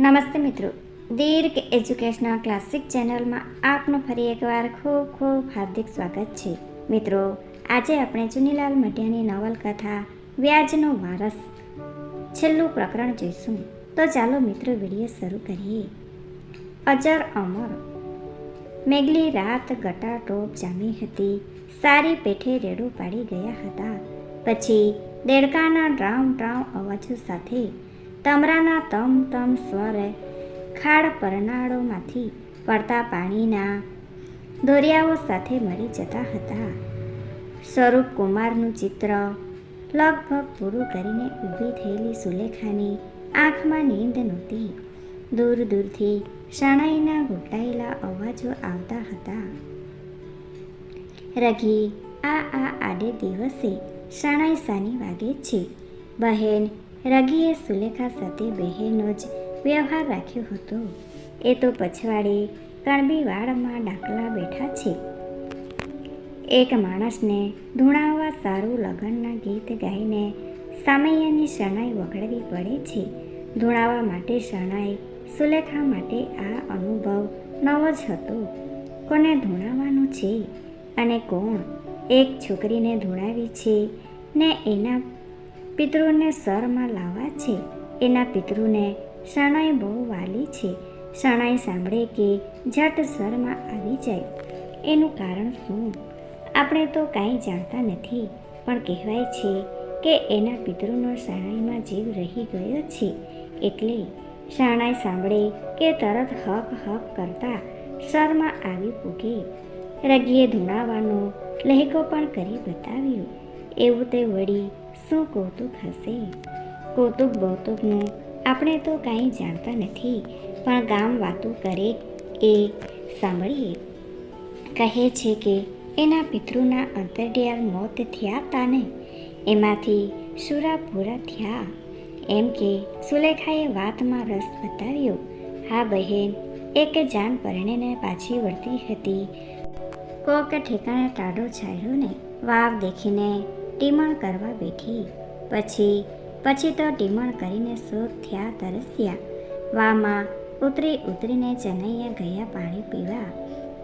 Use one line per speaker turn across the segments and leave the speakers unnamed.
નમસ્તે મિત્રો. દીર્ઘ educational classic ચેનલમાં આપનું ફરી એકવાર ખૂબ ખૂબ હાર્દિક સ્વાગત છે. મિત્રો, આજે આપણે ચુનીલાલ મઢિયાની નવલકથા વ્યાજનો વારસ છેલ્લું પ્રકરણ જોઈશું. તો ચાલો મિત્રો વીડિયો શરૂ કરીએ. અજર અમર. મેઘલી રાત ગટાટોપ જામી હતી. સારી પેઠે રેડું પાડી ગયા હતા. પછી દેડકાના ડ્રાઉં ડ્રાઉં અવાજો સાથે તમરાના તમ તમ સ્વરે ખાડ પરનાળોમાંથી પડતા પાણીના દોરિયાઓ સાથે મળી જતા હતા. સ્વરૂપ કુમારનું ચિત્ર લગભગ પૂરું કરીને ઊભી થયેલી સુલેખાની આંખમાં નીંદ નહોતી. દૂર દૂરથી શણાઈના ઘૂંટાયેલા અવાજો આવતા હતા. રઘી, આ આ આડે દિવસે શણાઈ સાની વાગે છે. બહેન રઘીએ સુલેખા સાથે બહેનો જ વ્યવહાર રાખ્યો હતો એ તો પછવાડે કણબી વાડમાં ડાકલા બેઠા છે એક માણસને ધૂણાવવા સારું લગ્નના ગીત ગાઈને સામૈયાની શરણાઈ વગાડવી પડે છે ધૂણાવા માટે શરણાઈ સુલેખા માટે આ અનુભવ નવો જ હતો કોને ધૂણાવવાનું છે અને કોણ એક છોકરીને ધૂણાવી છે ને એના પિતૃને સરમાં લાવવા છે. એના પિતૃને શરણાઈ બહુ વાલી છે. શરણાઈ સાંભળે કે ઝટ સરમાં આવી જાય. એનું કારણ શું? આપણે તો કાંઈ જાણતા નથી, પણ કહેવાય છે કે એના પિતૃનો શરણાઈમાં જીવ રહી ગયો છે. એટલે શરણાઈ સાંભળે કે તરત હક હક કરતા શરમાં આવી પૂગે. રગીએ ધૂણાવાનો લહેકો પણ કરી બતાવ્યો. એવું તે વળી શું કૌતુક હશે? કૌતુક બૌતુકનું આપણે તો કાંઈ જાણતા નથી. પણ ગામ વાતો કરે, એ સાંભળીએ. કહે છે કે, એના પિતૃના અંતરડિયાળ મોત થયા તાને? એમાંથી સુરા પૂરા થયા. એમ કે સુલેખાએ વાતમાં રસ બતાવ્યો. હા બહેન, એક જાન પરણીને પાછી વળતી હતી. કોક ઠેકાણે ટાડો છાયો ને, વાવ દેખીને ટીમણ કરવા બેઠી. પછી પછી તો ટીમણ કરીને શોધ થયા તરસ્યા. વામાં ઉતરી ઉતરીને ચનૈયા ગયા પાણી પીવા.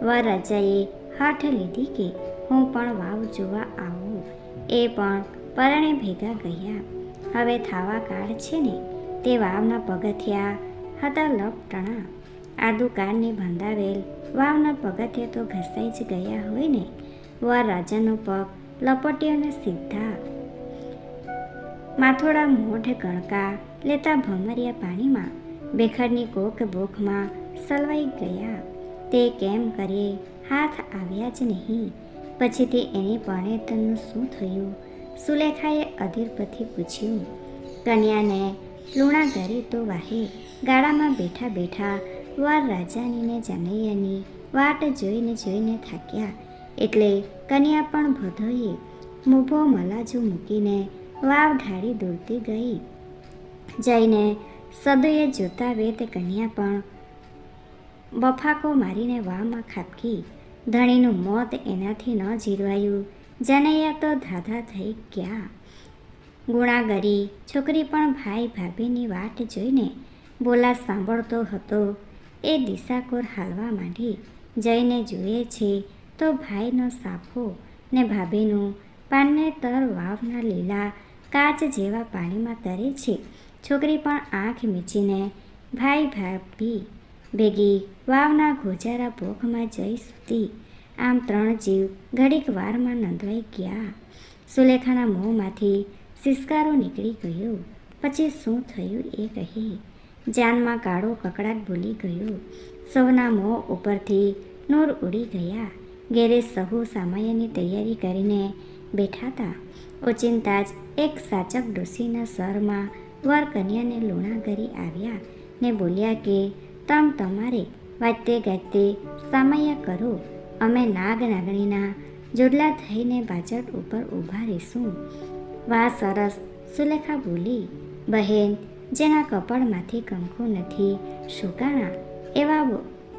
વર રાજાએ હાથ લીધી કે હું પણ વાવ જોવા આવું. એ પણ પરણે ભેગા ગયા. હવે થાવા કાળ છે ને, તે વાવના પગથિયા હતા લપટણા. આદુ કાળની બંધાવેલ વાવના પગથિયા તો ઘસાઈ જ ગયા હોય ને. વર રાજાનો પગ લપટ્યો ને સીધા. માથોડા મોઢ ગણકા લેતા ભમરિયા પાણીમાં બેખડની કોક બોખમાં સલવાઈ ગયા. તે કેમ કરે હાથ આવ્યા જ નહીં. પછીથી એની પરણેતરનું શું થયું? સુલેખાએ અધીરપથી પૂછ્યું, કન્યાને, લુણા ઘરે તો વાહે. ગાડામાં બેઠા બેઠા વાર રાજાનીને, જનૈયાની વાટ જોઈને જોઈને થાક્યા. એટલે કન્યા પણ ભદોએ મૂભો મલાજુ મૂકીને વાવ ઢાળી દોડતી ગઈ. જઈને સદયે જોતા વેત કન્યા પણ બફાકો મારીને વાવમાં ખાબકી. ધણીનું મોત એનાથી ન જીરવાયું. જનૈયા તો ધાધા થઈ ગયા. ગુણાગરી છોકરી પણ ભાઈ ભાભીની વાટ જોઈને બોલા સાંભળતો હતો. એ દિશાકોર હાલવા માંડી. જઈને જુએ છે તો ભાઈનો સાફો ને ભાભીનું પાનને તર વાવના લીલા કાચ જેવા પાણીમાં તરે છે. છોકરી પણ આંખ મીચીને ભાઈ ભાભી ભેગી વાવના ગોજારા ભોખમાં જઈ સુધી આમ ત્રણ જીવ ઘડીક વારમાં નંદવાઈ ગયા. સુલેખાના મોંમાંથી સિસકારો નીકળી ગયો. પછી શું થયું એ કહી. જાનમાં કાળો કકડાટ ભૂલી ગયો. સૌના મોં ઉપરથી નૂર ઉડી ગયા. ઘેરે સહુ સામાયની તૈયારી કરીને બેઠા હતા ઓચિંતા જ એક સાચક ડોસીના સરમાં વર કન્યાને લુણા કરી આવ્યા ને બોલ્યા કે, તમ તમારે વાતે ગાતે સામૈયા કરો. અમે નાગ નાગણીના જોડલા થઈને બાજટ ઉપર ઊભા રહીશું. વાહ, સરસ. સુલેખા બોલી, બહેન, જેના કપડમાંથી કંકુ નથી શુકાણા એવા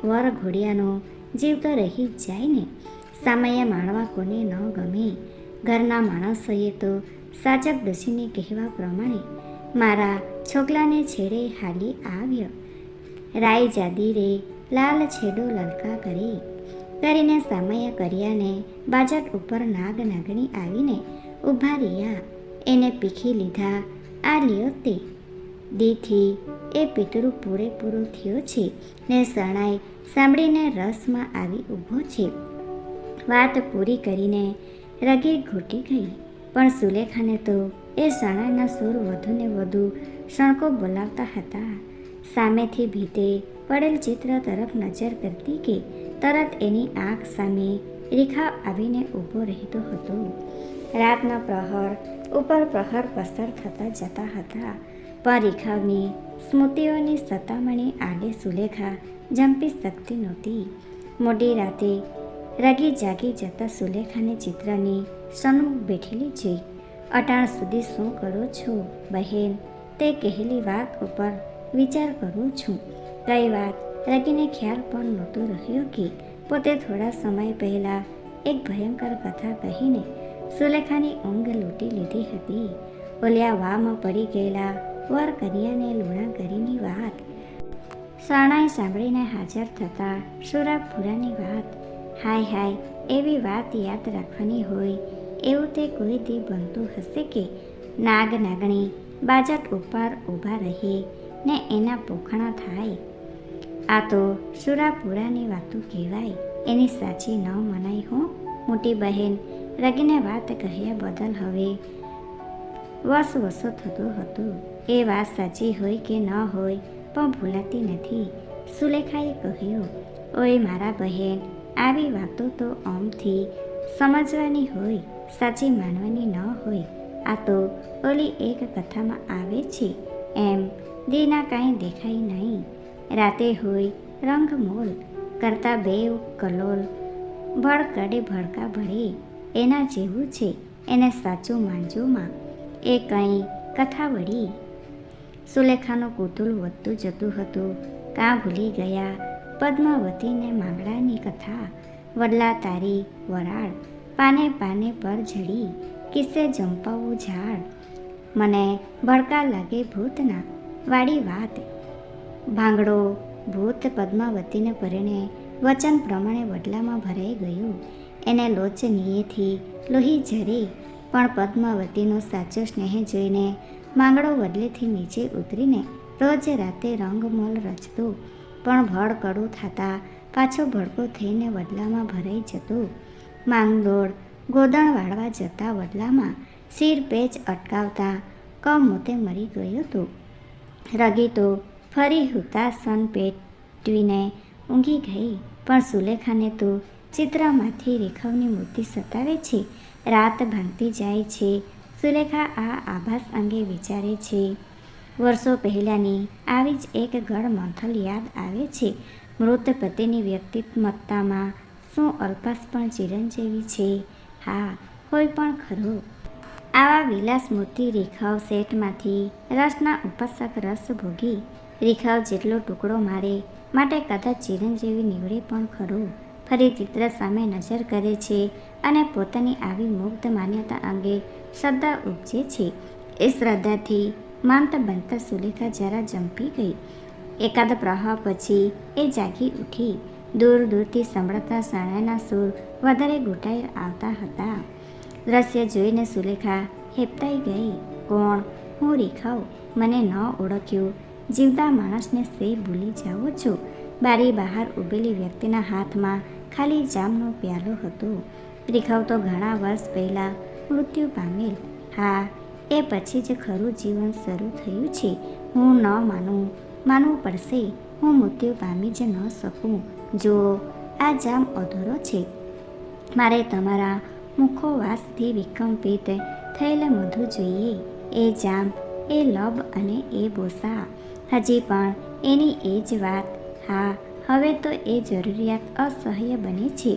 વર ઘોડિયાનો જીવ તો રહી જાય ને. સામૈયા માણવા કોને ન ગમે. ઘરના માણસોએ તો સાચક દોશીને કહેવા પ્રમાણે મારા છોકલાને છેડે હાલી આવ્યો. રાય જાદીરે લાલ છેડો લલકા કરી. કરીને સામયા કર્યાને બાજટ ઉપર નાગ નાગણી આવીને ઊભા રહ્યા. એને પીખી લીધા. આ લ્યો તે. દીથી એ પિતૃ પૂરેપૂરો થયો છે ને શરણાઈ સાંભળીને રસમાં આવી ઊભો છે. વાત પૂરી કરીને રગે ઘૂટી ગઈ. પણ સુલેખાને તો એ શરણાઈના સૂર વધુને વધુ શણકો બોલાવતા હતા. સામેથી ભીતે પડેલ ચિત્ર તરફ નજર કરતી કે તરત એની આંખ સામે રેખા આવીને ઊભો રહેતો હતો. રાતના પ્રહર, ઉપર પ્રહર પસાર થતા જતા હતા. પણ સ્મૃતિઓની સતામણી આડે સુલેખા જંપી શકતી નહોતી મોડી રાતે રગી જાગી જતા સુલેખાને ચિત્રની સન્મુખ બેઠેલી જોઈ અટાણ સુધી શું કરો છો બહેન તે કહેલી વાત ઉપર વિચાર કરું છું કઈ વાત રગીને ખ્યાલ પણ નહોતો રહ્યો કે પોતે થોડા સમય પહેલાં એક ભયંકર કથા કહીને સુલેખાની ઊંઘ લૂંટી લીધી હતી ઓલિયા વામાં પડી ગયેલા વર લુણા ગરીની વાત. શરણાઈ સાંભળીને હાજર થતા સુરાપુરાની વાત. હાય હાય, એવી વાત યાદ રાખવાની હોય, એવું તે કોઈ દી બનતું હશે કે? નાગ નાગણી, બાજટ ઉપર ઊભા રહે, ને એના પોખણા થાય. આ તો સુરાપુરાની વાતો કહેવાય. એની સાચી ન મનાય હું, મોટી બહેન, રગીને વાત કહ્યા બદલ હવે વસ વસો થતું હતો. એ વાત સાચી હોય કે ન હોય, પણ ભૂલાતી નથી. સુલેખાએ કહ્યું, ઓય મારા બહેન, આવી વાતો તો આમથી સમજવાની હોય, સાચી માનવાની ન હોય. આ તો ઓલી એક કથામાં આવે છે, એમ દીના કાંઈ દેખાય નહીં. રાતે હોય રંગમોલ, કરતા બેવ કલોલ, ભડકડે ભડકા ભળે એના જેવું છે, એને સાચું માનજોમાં એ કંઈ કથા વળી સુલેખાનું કુતુલ વધતું જતું હતું. કાં ભૂલી ગયા? પદ્માવતીને માંગડાની કથા. વડલા તારી વરાળ પાને પાને પર ઝડી કિસ્સે જંપાવું ઝાડ. મને ભડકા લાગે ભૂતના. વાળી વાત. ભાંગડો ભૂત પદ્માવતીને પરિણે વચન પ્રમાણે વડલામાં ભરાઈ ગયું. એને લોચનીયથી લોહી ઝરી. પણ પદ્માવતીનો સાચો સ્નેહ જોઈને માંગડો વડલેથી નીચે ઉતરીને રોજ રાતે રંગમોલ રચતું, પણ ભળ કડું થતાં પાછો ભડકો થઈને વડલામાં ભરાઈ જતું. માંગદોડ ગોદણ વાળવા જતા વડલામાં શિર પેચ અટકાવતા કમોતે મરી ગયો હતો રગીતો ફરી ફરી હુતાસન પેટવીને ઊંઘી ગઈ, પણ સુલેખાને તો ચિત્રમાંથી રેખાઓની મૂર્તિ સતાવે છે. રાત ભાંગતી જાય છે સુલેખા આ આભાસ અંગે વિચારે છે. વર્ષો પહેલાંની આવી જ એક ગળ મંથલ યાદ આવે છે. મૃત પતિની વ્યક્તિમત્તામાં શું અલ્પાસ પણ ચિરંજીવી છે? હા, કોઈ પણ ખરું. આવા વિલાસ મૂર્તિ રેખાઓ સેટમાંથી રસના ઉપાસક રસ ભોગી. રેખાઓ જેટલો ટુકડો મારે, માટે કદાચ ચિરંજીવી નીવડે પણ ખરો. ફરી ચિત્ર સામે નજર કરે છે અને પોતાની આવી મુગ્ધ માન્યતા અંગે શ્રદ્ધા ઉપજે છે. એ શ્રદ્ધાથી માનતા બનતા સુલેખા જરા જંપી ગઈ. એકાદ પ્રવાહ પછી એ જાગી ઉઠી. દૂર દૂરથી સંભળાતા શરણાઈના સૂર વધારે ઘૂંટાઈ આવતા હતા. દ્રશ્ય જોઈને સુલેખા હેપતાઈ ગઈ. કોણ? હું રેખાઓ? મને ન ઓળખ્યું. જીવતા માણસને સે ભૂલી જાઓ છો. બારી બહાર ઊભેલી વ્યક્તિના હાથમાં ખાલી જામનો પ્યાલો હતો. રેખાઓ તો ઘણા વર્ષ પહેલાં મૃત્યુ પામેલ. હા, એ પછી જ ખરું જીવન શરૂ થયું છે. હું ન માનું. માનવું પડશે, હું મૃત્યુ પામી જ ન શકું. જો, આ જામ અધૂરો છે. મારે તમારા મુખોવાસથી વિકંપિત થયેલ મધુ જોઈએ. એ જામ, એ લબ અને એ બોસા. હજી પણ એની એ જ વાત. હા હવે તો એ જરૂરિયાત અસહ્ય બને છે.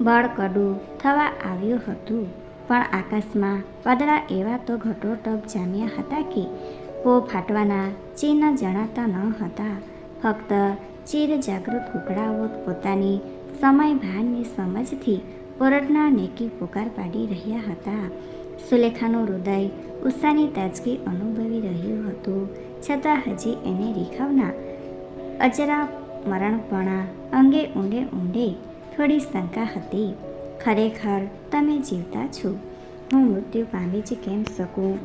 બળકડું થવા આવ્યું હતું, પણ આકાશમાં વાદળા એવા તો ઘટોટપ જામ્યા હતા કે પો ફાટવાના ચિહ્ન જણાતા ન હતા. ફક્ત ચીર જાગૃત કુકડાઓ પોતાની સમય ભાનની સમજથી ઓરડના નેકી પુકાર પાડી રહ્યા હતા. સુલેખાનું હૃદય ઉત્સાહની તાજગી અનુભવી રહ્યું હતું, છતાં હજી એને રેખાવના અજરા મરણપણા અંગે ઊંડે ઊંડે થોડી શંકા હતી. ખરેખર તમે જીવતા છો. હું મૃત્યુ પામી જ કેમ શકું?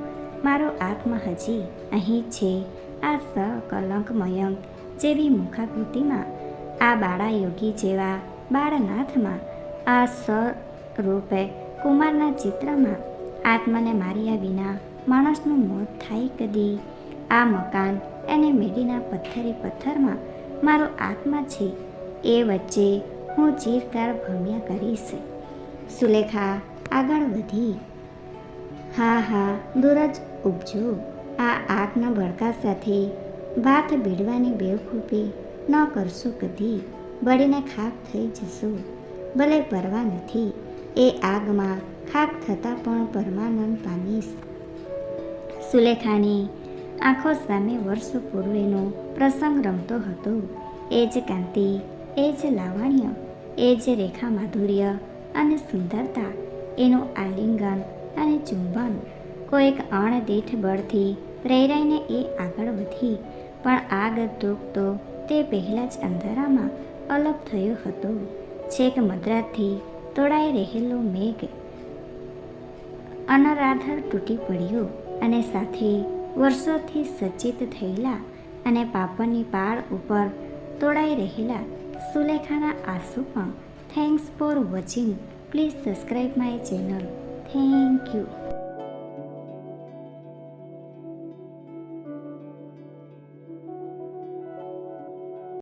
મારો આત્મા હજી અહીં છે. આ સકલંક મયંક જેવી મુખાકૃતિમાં, આ બાળા યોગી જેવા બાળનાથમાં, આ સ રૂપે કુમારના ચિત્રમાં, આત્માને માર્યા વિના માણસનું મોત થાય કદી? આ મકાન એને મેડીના પથ્થરે પથ્થરમાં મારો આત્મા છે, એ વચ્ચે હું ચીરકાર ભમ્યા કરીશ. સુલેખા, આગળ વધી. હા હા દૂર જ ઉપજો. આ આગના ભડકા સાથે ભાત ભીડવાની બેવકૂફી ન કરશો કદી. બળીને ખાક થઈ જશો. ભલે પરવા નથી, એ આગમાં ખાક થતાં પણ પરમાનંદ પામીશ. સુલેખાની આંખો સામે વર્ષો પૂર્વેનો પ્રસંગ રમતો હતો. એ જ કાંતિ, એ જ લાવણ્ય, એ જ રેખા માધુર્ય અને સુંદરતા, એનું આલિંગન અને ચુંબન. કોઈક અણદીઠ બળથી પ્રેરાઈને એ આગળ વધી, પણ આગ તૂકતો તે પહેલાં જ અંધારામાં અલગ થયો હતો. છેક મદ્રાસથી તોડાઈ રહેલો મેઘ અનરાધર તૂટી પડ્યો અને સાથે વર્ષોથી સજ્જિત થયેલા અને પાપડની પાળ ઉપર તોડાઈ રહેલા સુલેખાના આંસુ પણ thanks for watching please subscribe my channel thank you